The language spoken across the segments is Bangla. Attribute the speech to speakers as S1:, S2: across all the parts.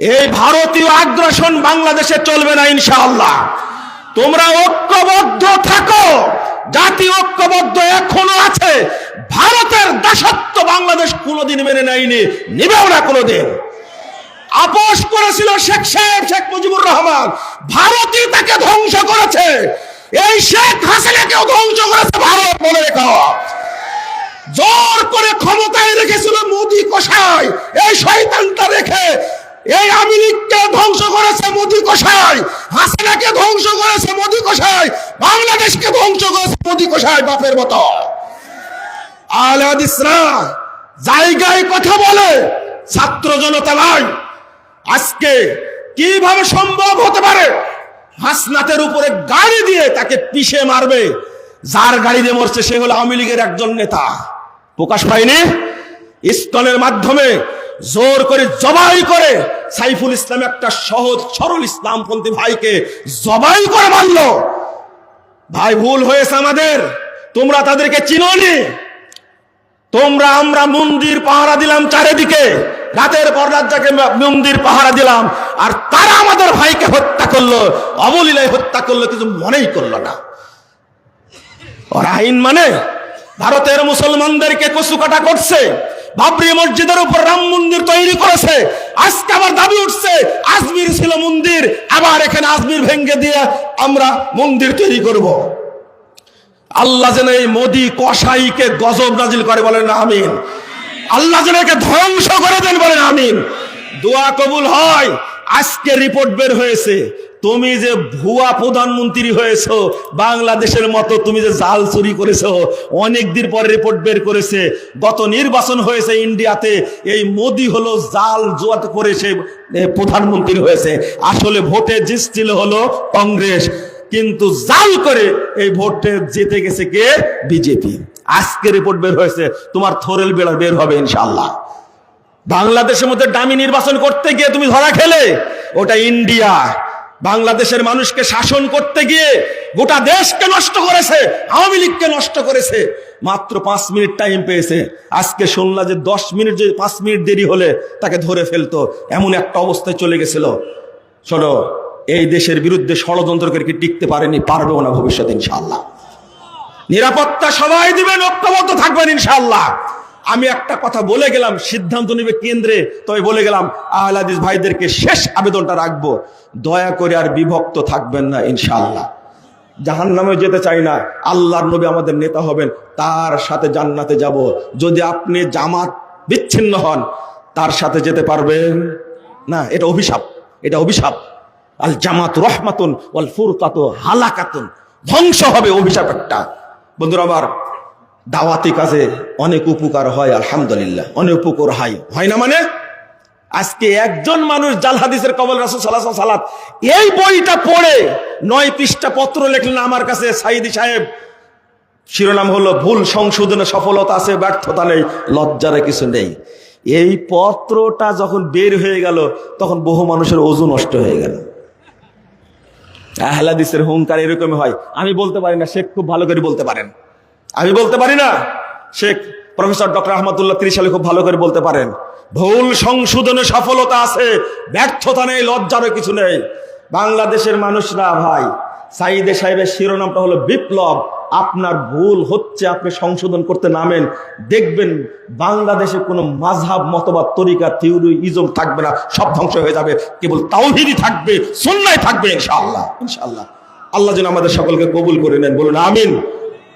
S1: এই ভারতীয় আগ্রাসন বাংলাদেশে চলবে না, ইনশাআল্লাহ। তোমরা ঐক্যবদ্ধ থাকো, জাতি ঐক্যবদ্ধ এখনও আছে, ভারতের দাসত্ব বাংলাদেশ কোনোদিন মেনে নেয়নি, নিবেও না কোনোদিন। আপোষ করেছিল শেখ সাহেব, শেখ মুজিবুর রহমান। ভারতই তাকে ধ্বংস করেছে। এই শেখ হাসিনাকেও ধ্বংস করেছে ভারত, মনে রেখো। জোর করে ক্ষমতায় রেখেছিল মোদী কষাই এই শয়তানটা রেখে এই আওয়ামী লীগকে ধ্বংস করেছে মোদী কষাই হাসিনাকে ধ্বংস করেছে মোদী কষাই বাংলাদেশকে ধ্বংস করেছে মোদী কষাই বাপের মতো। আলাদিসরা জায়গায় কথা বলে, ছাত্র জনতা ভাই, আজকে কীভাবে সম্ভব হতে পারে? হাসনাতের উপরে গাড়ি দিয়ে তাকে পিষে মারবে, যার গাড়ি দিয়ে মরছে সে হলো আওয়ামী লীগের একজন নেতা। প্রকাশ পায়নি? ইস্কনের মাধ্যমে জোর করে জবাই করে সাইফুল ইসলাম একটা সহজ, সরল ইসলামপন্থী ভাইকে জবাই করে মারল। ভাই, ভুল হয়েছে আমাদের। তোমরা তাদেরকে চিনোনি। তোমরা আমরা মন্দির পাহারা দিলাম চারিদিকে। রাতের পর রাত যাকে মন্দির পাহারা দিলাম। আর তারা আমাদের ভাইকে হত্যা করল। অবলীলায় হত্যা করল, কিছু মনেই করল না। আইন মানে ভারতের মুসলমানদেরকে কচু কাটা করছে। বাবরি মসজিদের উপর রাম মন্দির তৈরি করেছে। আজকে আবার দাবি উঠছে, আজমির ছিল মন্দির, আবার এখানে আজমির ভেঙ্গে দিয়ে আমরা মন্দির তৈরি করব। আল্লাহ যেন এই মোদি কসাইকে গজব নাজিল করে বলেন আমিন। আল্লাহ যেন একে ধ্বংস করে দেন বলেন আমিন। দোয়া কবুল হয়, আজকে রিপোর্ট বের হয়েছে। তুমি যে ভুয়া প্রধানমন্ত্রী হয়েছো, বাংলাদেশের মতো তুমি যে জাল চুরি করেছ, অনেক দিন পরে রিপোর্ট বের করেছে, গত নির্বাচন হয়েছে ইন্ডিয়াতে, এই মোদি হলো জাল জোয়াত করে সে প্রধানমন্ত্রী হয়েছে। আসলে ভোটে জিতছিল হলো কংগ্রেস, কিন্তু জাল করে এই ভোটে জিতে গেছে কে? বিজেপি। আজকে রিপোর্ট বের হয়েছে, তোমার থোরেল বেড়া বের হবে ইনশাল্লাহ বাংলাদেশের মধ্যে দামি নির্বাচন করতে গিয়ে তুমি ধরা খেলে, ওটা ইন্ডিয়া। বাংলাদেশের মানুষকে শাসন করতে গিয়ে গোটা দেশকে নষ্ট করেছে, আওয়ামী লীগকে নষ্ট করেছে। মাত্র পাঁচ মিনিট টাইম পেয়েছে। আজকে শুনলা যে দশ মিনিট যদি পাঁচ মিনিট দেরি হলে তাকে ধরে ফেলতো। এমন একটা অবস্থায় চলে গেছিল। শোনো, এই দেশের বিরুদ্ধে ষড়যন্ত্র করে কি টিকতে পারেনি পারবেও না ভবিষ্যতে ইনশাল্লাহ নিরাপত্তা সবাই দিবেন, ঐক্যবদ্ধ থাকবেন ইনশাল্লাহ আমি একটা কথা বলে গেলাম, সিদ্ধান্ত নেবে কেন্দ্রে, তবে বলে গেলাম আহলাদিস ভাইদেরকে শেষ আবেদনটা রাখব। দয়া করে আর বিভক্ত থাকবেন না ইনশাল্লাহ জাহান নামে যেতে চাই না, আল্লাহর নবী আমাদের নেতা হবেন, তার সাথে জান্নাতে যাব। যদি আপনি জামাত বিচ্ছিন্ন হন, তার সাথে যেতে পারবেন না, এটা অভিশাপ এটা অভিশাপ। আল জামাত রহমাতুন, ওয়াল ফুরকাতু হালাকাতুন, ধ্বংস হবে অভিশাপ একটা। বন্ধুরা আমার দাওয়াতি কাজে অনেক উপকার হয়, আলহামদুলিল্লাহ। অনেক উপকার হয়। হয় না মানে? আজকে একজন মানুষ জাল হাদিসের কবল রাসুল সাল্লাহ সালাত। এই বইটা পড়ে নয় পৃষ্ঠা পত্র লিখলেন আমার কাছে সাইদি সাহেব। শিরোনাম হলো, ভুল সংশোধনে সফলতা আছে, ব্যর্থতা নেই, লজ্জারে কিছু নেই। এই পত্রটা যখন বের হয়ে গেল, তখন বহু মানুষের ওজু নষ্ট হয়ে গেল। আহলাদিসের হুঙ্কার এরকম হয়। আমি বলতে পারি না, শেখ খুব ভালো করে বলতে পারেন। আমি বলতে পারি না। শেখ প্রফেসর ডক্টর আহমদুল্লাহ ত্রিশালী খুব ভালো করে বলতে পারেন। ভুল সংশোধনে সফলতা আছে, ব্যর্থতা নেই, লজ্জারও কিছু নেই। বাংলাদেশের মানুষরা ভাই, সাইদে সাহেবের শিরোনামটা হলো বিপ্লব। আপনার ভুল হচ্ছে, আপনি সংশোধন করতে নামেন। দেখবেন বাংলাদেশে কোনো মাঝহাব, মতবাদ, তরিকা, থিওরি, ইজম থাকবে না। সব ধ্বংস হয়ে যাবে। কেবল তাওহিদি থাকবে, সুন্নাই থাকবে, ইনশাআল্লাহ। ইনশাআল্লাহ। আল্লাহ যেন আমাদের সকলকে কবুল করে নেন। বলুন, আমিন।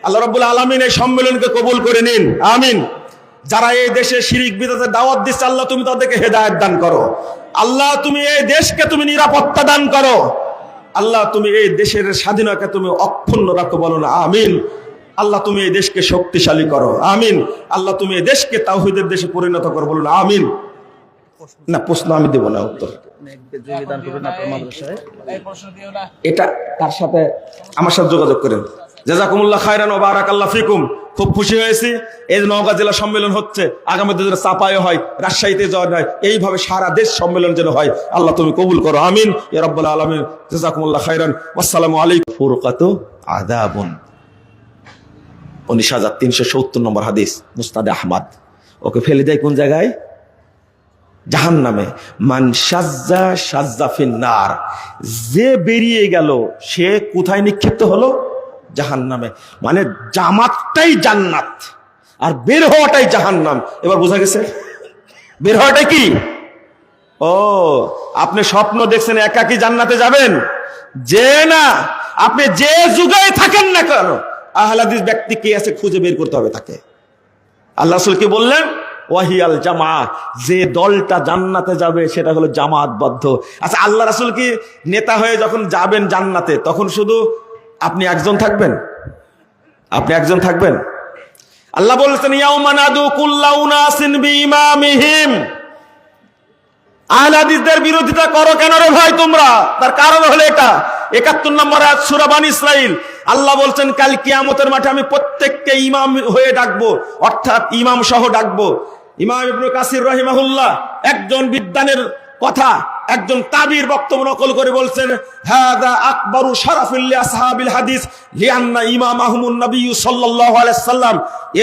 S1: আল্লাহ রাব্বুল আলামিন এই সম্মেলনকে কবুল করে নিন। আমিন। যারা এই দেশে শিরিক বিদাতে দাওয়াত দিচ্ছে আল্লাহ তুমি তাদেরকে হেদায়ত দান করো। আল্লাহ তুমি এই দেশকে তুমি নিরাপত্তা দান করো। আল্লাহ তুমি এই দেশের স্বাধীনতাকে তুমি অক্ষুণ্ণ রাখো বলো না আমিন। আল্লাহ তুমি এই দেশকে শক্তিশালী করো আমিন। আল্লাহ তুমি এই দেশকে তাওহিদের দেশে পরিণত করো বলুন আমিন। না প্রশ্ন আমি দেব না উত্তর। এটা তার সাথে? আমার সাথে যোগাযোগ করেন। জাজাকুমুল্লাহ খায়রান বারাকাল্লাহ ফিকুম। খুব খুশি হয়েছি। এই যে নওগাঁ জেলা সম্মেলন হচ্ছে, আগামী দিনে চাপায় হয়, রাজশাহীতে যাওয়া হয় এইভাবে সারা দেশ সম্মেলন যেন হয়। আল্লাহ তুমি কবুল করো, আমিন। এ রব্বুল আলমিন। জাজাকুমুল্লাহ খায়রান। আসসালামু আলাইকুম। ফুরকাতু আদাবুন উনিশ হাজার তিনশো সত্তর নম্বর হাদিস মুস্তাদে আহমদ। ওকে ফেলে দেয় কোন জায়গায়? জাহান নামে মান সাজ্জা সাজ্জা ফিন্নার যে বেরিয়ে গেল, সে কোথায় নিক্ষিপ্ত হলো? জাহান নামে মানে জামাতটাই জান্নাত, আর বের হওয়াটাই জাহান্নাম। এবার বোঝা গেছে? বের হওয়াটাই কি? ও, আপনি স্বপ্ন দেখছেন একাকি জান্নাতে যাবেন? যে না, আপনি যে যুগে থাকেন না কেন, আহলাদিস ব্যক্তি কে আছে খুঁজে বের করতে হবে তাকে। আল্লাহ কি বললেন? ওয়াহিয়াল জামা, যে দলটা জান্নাতে যাবে সেটা হলো জামাতবদ্ধ। আচ্ছা আল্লাহ রাসুল কি নেতা হয়ে যখন যাবেন জান্নাতে, তখন শুধু আপনি একজন থাকবেন? আপনি একজন থাকবেন? আল্লাহ বলছেন আহলাদিসদের বিরোধিতা করো কেন রে ভাই তোমরা? তার কারণ হলো এটা। একাত্তর নম্বর আয়াত সূরা বানী ইসরাইল আল্লাহ বলছেন, কাল কিয়ামতের মাঠে আমি প্রত্যেককে ইমাম হয়ে ডাকবো। অর্থাৎ ইমাম সহ ডাকবো। ইমাম ইবনু কাসির রহিমাহুল্লাহ, একজন বিদ্যানের কথা। একজন তাবির বক্তব্য নকল করে বলছেন, হাদা আকবরু শারাফুল্লি আসহাবিল হাদিস লিআন্না ইমাম আহমুন নবী সাল্লাল্লাহু আলাইহি সাল্লাম।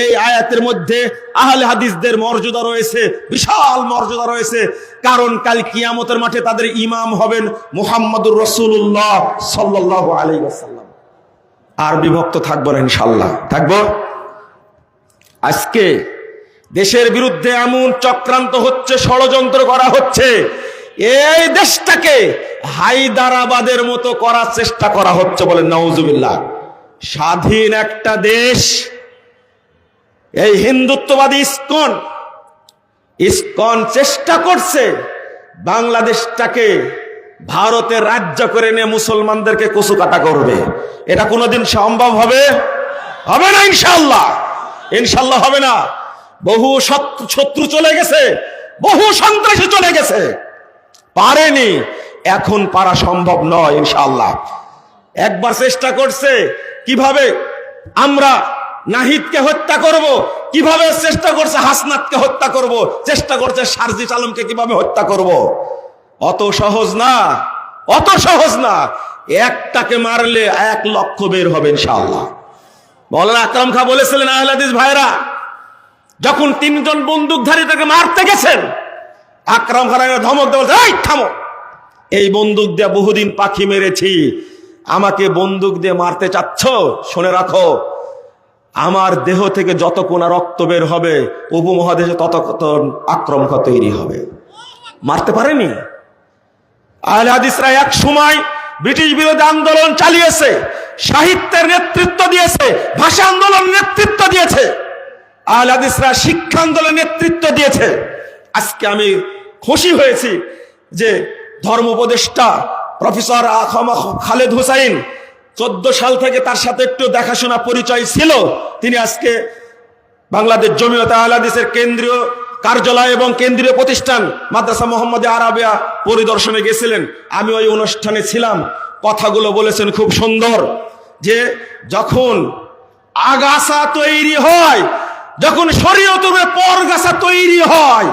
S1: এই আয়াতের মধ্যে আহলে হাদিসদের মর্যাদা রয়েছে, বিশাল মর্যাদা রয়েছে। কারণ কাল কিয়ামতের মাঠে তাদের ইমাম হবেন মুহাম্মদুর রাসূলুল্লাহ সাল্লাল্লাহু আলাইহি ওয়াসাল্লাম। আর বিভক্ত থাকব না ইনশাআল্লাহ। থাকব? আজকে দেশের বিরুদ্ধে এমন চক্রান্ত হচ্ছে, ষড়যন্ত্র করা হচ্ছে এই দেশটাকে হায়দারাবাদের মতো করার চেষ্টা করা হচ্ছে বলে নওজুবিল্লাহ স্বাধীন একটা দেশ। এই হিন্দুত্ববাদী ইস্কন ইস্কন চেষ্টা করছে বাংলাদেশটাকে ভারতের রাজ্য করে নিয়ে মুসলমানদেরকে কচু কাটা করবে। এটা কোনোদিন সম্ভব হবে? হবে না ইনশাল্লাহ ইনশাল্লাহ হবে না। বহু শত্রু চলে গেছে, বহু সন্ত্রাসী চলে গেছে। পারেনি। এখন পারা সম্ভব নয় ইনশাল্লাহ একবার চেষ্টা করছে, কীভাবে আমরা নাহিদকে হত্যা করব, কীভাবে চেষ্টা করছে হাসনাতকে হত্যা করব, চেষ্টা করছে সারজিস আলমকে কীভাবে হত্যা করব। অত সহজ না, অত সহজ না। একটাকে মারলে এক লক্ষ বের হবে ইনশাআল্লাহ। বলেন আকরাম খা বলেছিলেন আহলাদিস ভাইরা, যখন তিনজন বন্দুকধারী তাকে মারতে গেছেন আকরাম খান ধমক দেওয়া এই, থামো! এই বন্দুক দিয়ে বহুদিন পাখি মেরেছি। আমাকে বন্দুক দিয়ে মারতে চাচ্ছ? শুনে রাখো, আমার দেহ থেকে যত কোনা রক্ত বের হবে, উপমহাদেশে তত কত আক্রমণ তৈরি হবে। মারতে পারেনি? আহলে হাদিসরা এক সময় ব্রিটিশ বিরোধী আন্দোলন চালিয়েছে, সাহিত্যের নেতৃত্ব দিয়েছে, ভাষা আন্দোলন নেতৃত্ব দিয়েছে। আহলে হাদিসরা শিক্ষা আন্দোলন নেতৃত্ব দিয়েছে। আজকে আমি খুশি হয়েছি যে ধর্ম উপদেষ্টা প্রফেসর খালেদ হুসাইন চোদ্দ সাল থেকে তার সাথে একটু দেখাশোনা পরিচয় ছিল। তিনি আজকে বাংলাদেশ জমিয়ত আহলাদিসের কেন্দ্রীয় কার্যালয় এবং কেন্দ্রীয় প্রতিষ্ঠান মাদ্রাসা মোহাম্মদ আরাবিয়া পরিদর্শনে গেছিলেন। আমি ওই অনুষ্ঠানে ছিলাম। কথাগুলো বলেছেন খুব সুন্দর যে যখন আগাছা তৈরি হয়, যখন শরীয়তুরে পরগাছা তৈরি হয়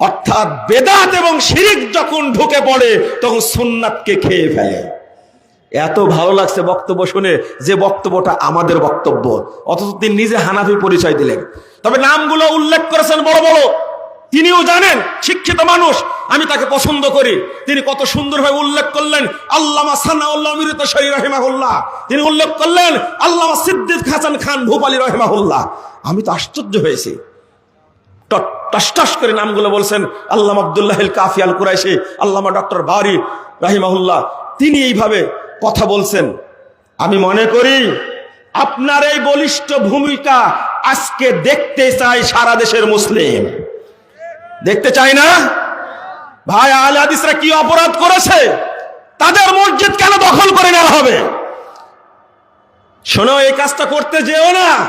S1: অর্থাৎ বেদাত এবং শিরিক যখন ঢুকে পড়ে, তখন সুন্নাতকে খেয়ে ফেলে। এত ভালো লাগছে বক্তব্য শুনে যে বক্তব্যটা আমাদের বক্তব্য। অথচ তিনি নিজে হানাফি পরিচয় দিলেন। তবে নামগুলো উল্লেখ করেছেন বড় বড়। তিনিও জানেন, শিক্ষিত মানুষ। আমি তাকে পছন্দ করি। তিনি কত সুন্দরভাবে উল্লেখ করলেন, আল্লামা সানাউল্লাহ রহিমাহুল্লাহ। তিনি উল্লেখ করলেন, আল্লামা সিদ্দিক হাসান খান ভূপালী রহিমাহুল্লাহ। আমি তো আশ্চর্য হয়েছি। টস করে নামগুলো বলছেন আল্লামা আব্দুল্লাহ কাফি আল কুরাইশি, আল্লামা ডক্টর বারি রাহিমাহুল্লাহ। তিনি এইভাবে কথা বলছেন। আমি মনে করি আপনার এই বলিষ্ঠ ভূমিকা আজকে দেখতে চাই সারা দেশের মুসলিম। দেখতে চাই না? ভাই আল হাদিসরা কি অপরাধ করেছে? তাদের মসজিদ কেন দখল করে নেওয়া হবে? শোনো, এই কাজটা করতে যেও না।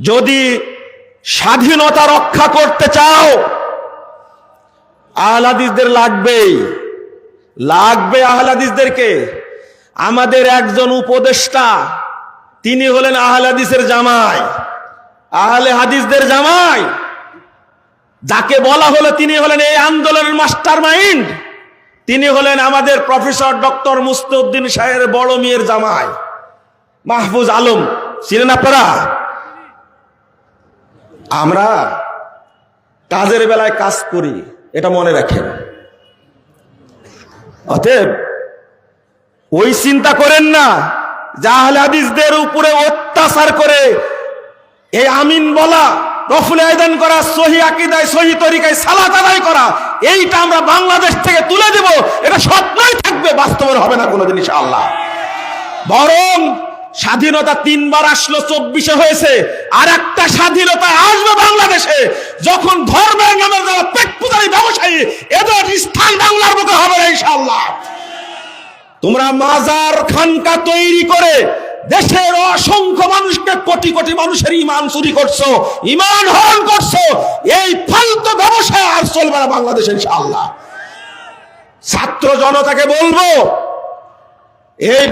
S1: যদি স্বাধীনতা রক্ষা করতে চাও। আহলাদিসদের লাগবেই। লাগবে আহলাদিসদেরকে। আমাদের একজন উপদেষ্টা, তিনি হলেন আহলাদিসের জামাই। আহলে হাদিসদের জামাই। যাকে বলা হলো তিনি হলেন এই আন্দোলনের মাস্টার মাইন্ড তিনি হলেন আমাদের প্রফেসর ডক্টর মুস্তুদ্দিন সাহের বড় মেয়ের জামাই। মাহফুজ আলম। ছিলেন আপনারা? আমরা কাজের বেলায় কাজ করি, এটা মনে রাখেন। অতএব, ওই চিন্তা করেন না জাহাল হাদিসদের উপরে অত্যাচার করে এই আমিন বলা রফুল আয়দান করা, সহি আকিদায়, সহি তরিকায় সালাত আদায় করা, এইটা আমরা বাংলাদেশ থেকে তুলে দেব, এটা স্বপ্নই থাকবে, বাস্তবের হবে না কোনো জিনিস আল্লাহ বরং স্বাধীনতা তিনবার আসলো, চব্বিশে হয়েছে। আর একটা স্বাধীনতা আসবে বাংলাদেশে। যখন ধর্মের নামে যারা পেট ব্যবসায়ী, এদের স্থান বাংলার বুকে হবে না, ইনশাআল্লাহ। তোমরা মাজার খানকা তৈরি করে দেশের অসংখ্য মানুষকে কোটি কোটি মানুষের ইমান চুরি করছ, ইমান হরণ করছ, এই ফালতু ব্যবসা আর চলবে না বাংলাদেশে, ইনশাআল্লাহ। ছাত্র জনতাকে বলব, এই